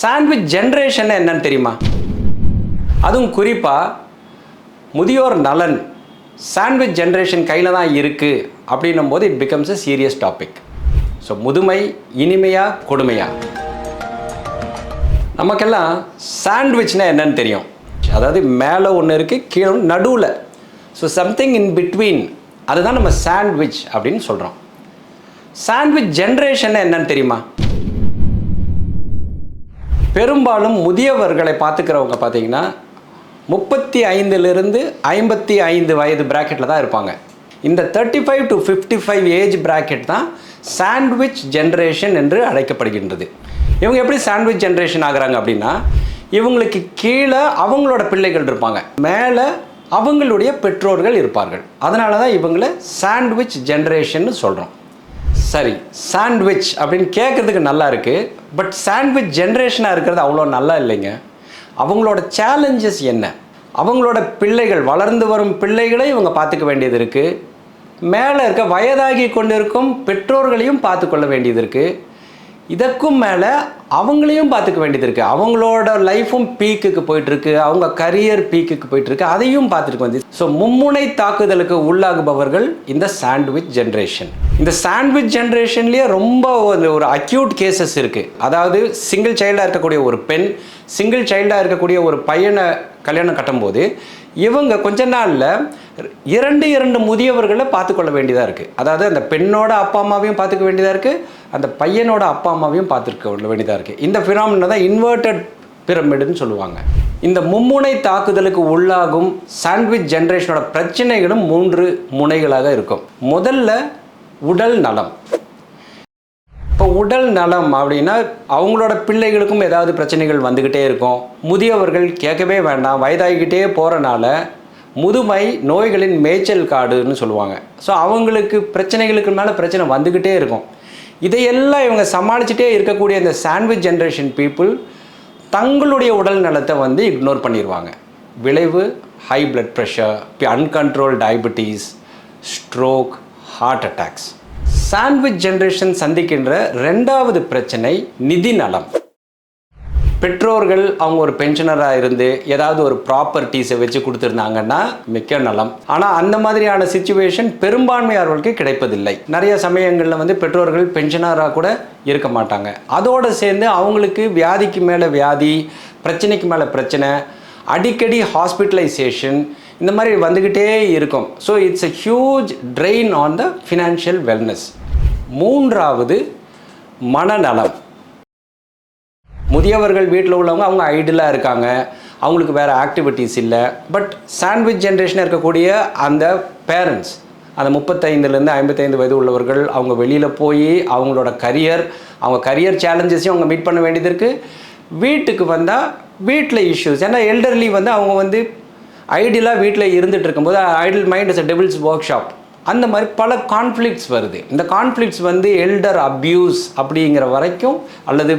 Sandwich generation என்னன்னு தெரியுமா? அதுவும் குறிப்பாக முதியோர் நலன் சாண்ட்விச் ஜென்ரேஷன் கையில் தான் இருக்குது அப்படின்னும் போது it becomes a serious topic so முதுமை இனிமையா கொடுமையா? நமக்கெல்லாம் சாண்ட்விச்னா என்னன்னு தெரியும். அதாவது மேலே ஒன்று இருக்குது கீழே நடுவில். ஸோ சம்திங் இன் பிட்வீன் அதுதான் நம்ம சாண்ட்விச் அப்படின்னு சொல்கிறோம் சாண்ட்விச் ஜென்ரேஷன் என்னன்னு தெரியுமா? பெரும்பாலும் முதியவர்களை பார்த்துக்கிறவங்க பார்த்தீங்கன்னா முப்பத்தி ஐந்துலேருந்து ஐம்பத்தி ஐந்து வயது பிராக்கெட்டில் தான் இருப்பாங்க. இந்த thirty five to fifty five age bracket தான் சாண்ட்விச் ஜென்ரேஷன் என்று அழைக்கப்படுகின்றது. இவங்க எப்படி சாண்ட்விச் ஜென்ரேஷன் ஆகுறாங்க அப்படின்னா இவங்களுக்கு கீழே அவங்களோட பிள்ளைகள் இருப்பாங்க. மேலே அவங்களுடைய பெற்றோர்கள் இருப்பார்கள். அதனால தான் இவங்களை சாண்ட்விச் ஜென்ரேஷன் சொல்கிறோம் சரி சாண்ட்விச் அப்படின்னு கேட்குறதுக்கு நல்லா இருக்குது பட் சாண்ட்விச் ஜென்ரேஷனாக இருக்கிறது அவ்வளோ நல்லா இல்லைங்க. அவங்களோட சேலஞ்சஸ் என்ன? அவங்களோட பிள்ளைகள் வளர்ந்து வரும் பிள்ளைகளை இவங்க பார்த்துக்க வேண்டியது இருக்குது மேலே இருக்க வயதாகி கொண்டிருக்கும் பெற்றோர்களையும் பார்த்துக்கொள்ள வேண்டியது இருக்குது இதற்கும் மேலே அவங்களையும் பார்த்துக்க வேண்டியது இருக்குது அவங்களோட லைஃப்பும் பீக்குக்கு போயிட்டுருக்கு. அவங்க கரியர் பீக்குக்கு போயிட்டுருக்கு. அதையும் பார்த்துட்டு வந்து ஸோ மும்முனை தாக்குதலுக்கு உள்ளாகுபவர்கள் இந்த சாண்ட்விச் ஜென்ரேஷன் இந்த சாண்ட்விச் ஜென்ரேஷன்லேயே ரொம்ப ஒரு- ஒரு அக்யூட் கேசஸ் இருக்குது அதாவது சிங்கிள் சைல்டாக இருக்கக்கூடிய ஒரு பெண் சிங்கிள் சைல்டாக இருக்கக்கூடிய ஒரு பையனை கல்யாணம் கட்டும்போது இவங்க கொஞ்ச நாளில் இரண்டு இரண்டு முதியவர்களை பார்த்துக்கொள்ள வேண்டியதாக இருக்குது அதாவது அந்த பெண்ணோட அப்பா அம்மாவையும் பார்த்துக்க வேண்டியதாக இருக்குது அந்த பையனோட அப்பா அம்மாவையும் பார்த்துருக்க வேண்டியதாக இருக்குது இந்த ஃபினாமினா தான் இன்வெர்டட் பிரமிடுன்னு சொல்லுவாங்க. இந்த மும்முனை தாக்குதலுக்கு உள்ளாகும் சாண்ட்விச் ஜென்ரேஷனோட பிரச்சனைகளும் மூன்று முனைகளாக இருக்கும். முதல்ல உடல் நலம். இப்போ உடல் நலம் அப்படின்னா அவங்களோட பிள்ளைகளுக்கும் ஏதாவது பிரச்சனைகள் வந்துக்கிட்டே இருக்கும். முதியவர்கள் கேட்கவே வேண்டாம். வயதாகிக்கிட்டே போகிறனால முதுமை நோய்களின் மேய்ச்சல் காடுன்னு சொல்லுவாங்க. ஸோ அவங்களுக்கு பிரச்சனைகளுக்கு மேலே பிரச்சனை வந்துக்கிட்டே இருக்கும். இதையெல்லாம் இவங்க சமாளிச்சுட்டே இருக்கக்கூடிய இந்த சாண்ட்விச் ஜென்ரேஷன் பீப்புள் தங்களுடைய உடல் நலத்தை வந்து இக்னோர் பண்ணிடுவாங்க விளைவு high blood pressure uncontrol diabetes stroke heart attacks sandwich generation சந்திக்கின்ற ரெண்டாவது பிரச்சனை நிதி நலம். பெற்றோர்கள் அவங்க ஒரு பென்ஷனராக இருந்து ஏதாவது ஒரு ப்ராப்பர்ட்டிஸை வச்சு கொடுத்துருந்தாங்கன்னா மிக்க நலம். ஆனால் அந்த மாதிரியான சுச்சுவேஷன் பெரும்பான்மையாளர்களுக்கு கிடைப்பதில்லை. நிறைய சமயங்களில் வந்து பெற்றோர்கள் பென்ஷனராக கூட இருக்க மாட்டாங்க. அதோடு சேர்ந்து அவங்களுக்கு வியாதிக்கு மேலே வியாதி பிரச்சனைக்கு மேலே பிரச்சனை அடிக்கடி ஹாஸ்பிட்டலைசேஷன் இந்த மாதிரி வந்துக்கிட்டே இருக்கும். So it's a huge drain on the financial wellness மூன்றாவது மனநலம். முதியவர்கள் வீட்டில் உள்ளவங்க அவங்க ஐடியலாக இருக்காங்க. அவங்களுக்கு வேறு ஆக்டிவிட்டீஸ் இல்லை. பட் சாண்ட்விச் ஜென்ரேஷன் இருக்கக்கூடிய அந்த பேரண்ட்ஸ் அந்த முப்பத்தைந்துலேருந்து ஐம்பத்தைந்து வயது உள்ளவர்கள் அவங்க வெளியில் போய் அவங்களோட கரியர் அவங்க கரியர் சேலஞ்சஸையும் அவங்க மீட் பண்ண வேண்டியது இருக்குது வீட்டுக்கு வந்தால் வீட்டில் இஷ்யூஸ் ஏன்னா எல்டர்லி வந்து அவங்க வந்து ஐடியலாக வீட்டில் இருந்துகிட்டு இருக்கும்போது idle mind is a devil's workshop அந்த மாதிரி பல கான்ஃப்ளிக்ட்ஸ் வருது. இந்த கான்ஃப்ளிக்ட்ஸ் வந்து எல்டர் அப்யூஸ் அப்படிங்கிற வரைக்கும் அல்லது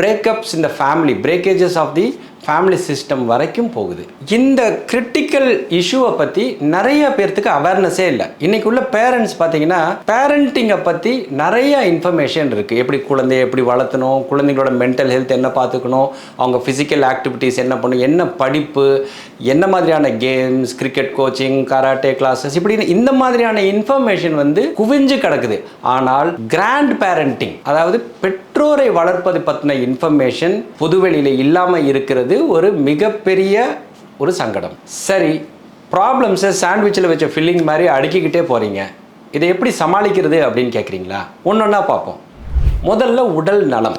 பிரேக்கப்ஸ் இந்த family breakages of the family system வரைக்கும் போகுது. இந்த கிரிட்டிக்கல் இஷ்யூவை பற்றி நிறைய பேர்த்துக்கு அவேர்னஸே இல்லை. இன்னைக்கு உள்ள பேரண்ட்ஸ் பார்த்தீங்கன்னா பேரண்டிங்கை பற்றி நிறைய இன்ஃபர்மேஷன் இருக்குது எப்படி குழந்தைய எப்படி வளர்த்தணும் குழந்தைங்களோட மென்டல் ஹெல்த் என்ன பார்த்துக்கணும் அவங்க ஃபிசிக்கல் ஆக்டிவிட்டீஸ் என்ன பண்ணணும் என்ன படிப்பு என்ன மாதிரியான games cricket coaching karate classes இப்படின்னு இந்த மாதிரியான இன்ஃபர்மேஷன் வந்து குவிஞ்சு கிடக்குது. ஆனால் கிராண்ட் பேரண்டிங் அதாவது பெட் பெற்றோரை வளர்ப்பது பற்றின இன்ஃபர்மேஷன் பொதுவெளியில் இல்லாமல் இருக்கிறது ஒரு மிகப்பெரிய ஒரு சங்கடம். சரி ப்ராப்ளம்ஸை சாண்ட்விச்சில் வச்ச ஃபில்லிங் மாதிரி அடுக்கிக்கிட்டே போகிறீங்க இதை எப்படி சமாளிக்கிறது அப்படின்னு கேட்குறீங்களா ஒன்று ஒன்றா பார்ப்போம். முதல்ல உடல் நலம்.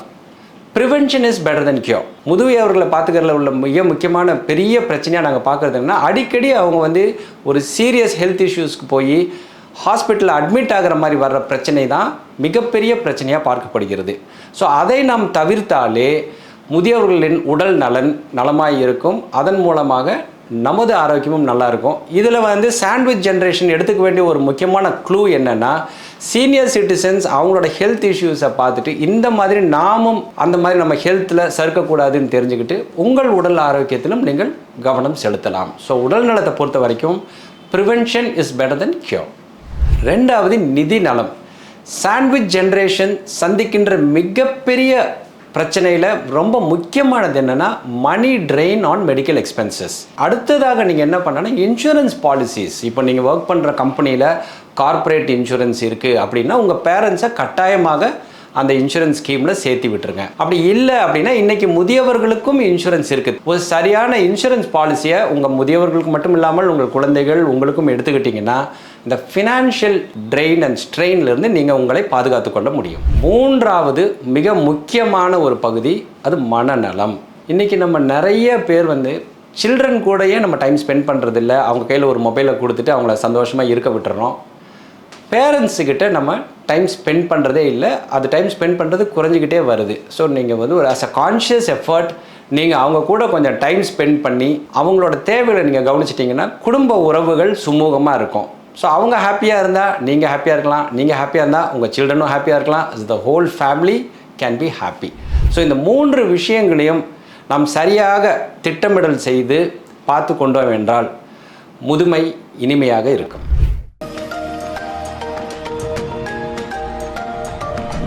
Prevention is better than cure முதுமையவர்களை பார்த்துக்கிறதுல உள்ள மிக முக்கியமான பெரிய பிரச்சனையாக நாங்கள் பார்க்குறதுன்னா அடிக்கடி அவங்க வந்து ஒரு சீரியஸ் ஹெல்த் இஷ்யூஸ்க்கு போய் ஹாஸ்பிட்டலில் அட்மிட் ஆகிற மாதிரி வர்ற பிரச்சனை தான் மிகப்பெரிய பிரச்சனையாக பார்க்கப்படுகிறது. ஸோ அதை நாம் தவிர்த்தாலே முதியவர்களின் உடல் நலன் நலமாக இருக்கும். அதன் மூலமாக நமது ஆரோக்கியமும் நல்லாயிருக்கும் இதில் வந்து சாண்ட்விச் ஜென்ரேஷன் எடுத்துக்க வேண்டிய ஒரு முக்கியமான க்ளூ என்னென்னா சீனியர் சிட்டிசன்ஸ் அவங்களோட ஹெல்த் இஷ்யூஸை பார்த்துட்டு இந்த மாதிரி நாமும் அந்த மாதிரி நம்ம ஹெல்த்தில் சறுக்கக்கூடாதுன்னு தெரிஞ்சுக்கிட்டு உங்கள் உடல் ஆரோக்கியத்திலும் நீங்கள் கவனம் செலுத்தலாம். ஸோ உடல் நலத்தை பொறுத்த வரைக்கும் prevention is better than cure ரெண்டாவது நிதி நலம். சாண்ட்விச் ஜென்ரேஷன் சந்திக்கின்ற மிகப்பெரிய பிரச்சனையில் ரொம்ப முக்கியமானது என்னென்னா money drain on medical expenses அடுத்ததாக நீங்கள் என்ன பண்ணனா இன்சூரன்ஸ் பாலிசிஸ் இப்போ நீங்கள் ஒர்க் பண்ணுற கம்பெனியில் கார்ப்பரேட் இன்சூரன்ஸ் இருக்குது அப்படின்னா உங்கள் பேரண்ட்ஸை கட்டாயமாக அந்த இன்சூரன்ஸ் ஸ்கீமில் சேர்த்து விட்டுருங்க. அப்படி இல்லை அப்படின்னா இன்னைக்கு முதியவர்களுக்கும் இன்சூரன்ஸ் இருக்குது ஒரு சரியான இன்சூரன்ஸ் பாலிசியை உங்கள் முதியவர்களுக்கு மட்டும் இல்லாமல் உங்கள் குழந்தைகள் உங்களுக்கும் எடுத்துக்கிட்டிங்கன்னா இந்த ஃபினான்ஷியல் ட்ரெயின் அண்ட் ஸ்ட்ரெயின்லேருந்து நீங்கள் உங்களை பாதுகாத்து கொள்ள முடியும். மூன்றாவது மிக முக்கியமான ஒரு பகுதி அது மனநலம். இன்றைக்கி நம்ம நிறைய பேர் வந்து சில்ட்ரன் கூடயே நம்ம டைம் ஸ்பெண்ட் பண்ணுறதில்ல அவங்க கையில் ஒரு மொபைலை கொடுத்துட்டு அவங்கள சந்தோஷமாக இருக்க விட்டுறோம். பேரண்ட்ஸுக்கிட்ட நம்ம டைம் ஸ்பெண்ட் பண்ணுறதே இல்லை. அது டைம் ஸ்பெண்ட் பண்ணுறது குறைஞ்சிக்கிட்டே வருது. ஸோ நீங்கள் வந்து ஒரு ஆஸ் அ கான்ஷியஸ் எஃபர்ட் நீங்கள் அவங்க கூட கொஞ்சம் டைம் ஸ்பெண்ட் பண்ணி அவங்களோட தேவைகளை நீங்கள் கவனிச்சிட்டிங்கன்னா குடும்ப உறவுகள் சுமூகமாக இருக்கும். ஸோ அவங்க ஹாப்பியாக இருந்தால் நீங்கள் ஹாப்பியாக இருக்கலாம். நீங்கள் ஹாப்பியாக இருந்தால் உங்கள் சில்ட்ரனும் ஹாப்பியாக இருக்கலாம். Is the whole family can be happy so இந்த மூன்று விஷயங்களையும் நாம் சரியாக திட்டமிடல் செய்து பார்த்து கொண்டோம் என்றால் முதுமை இனிமையாக இருக்கும்.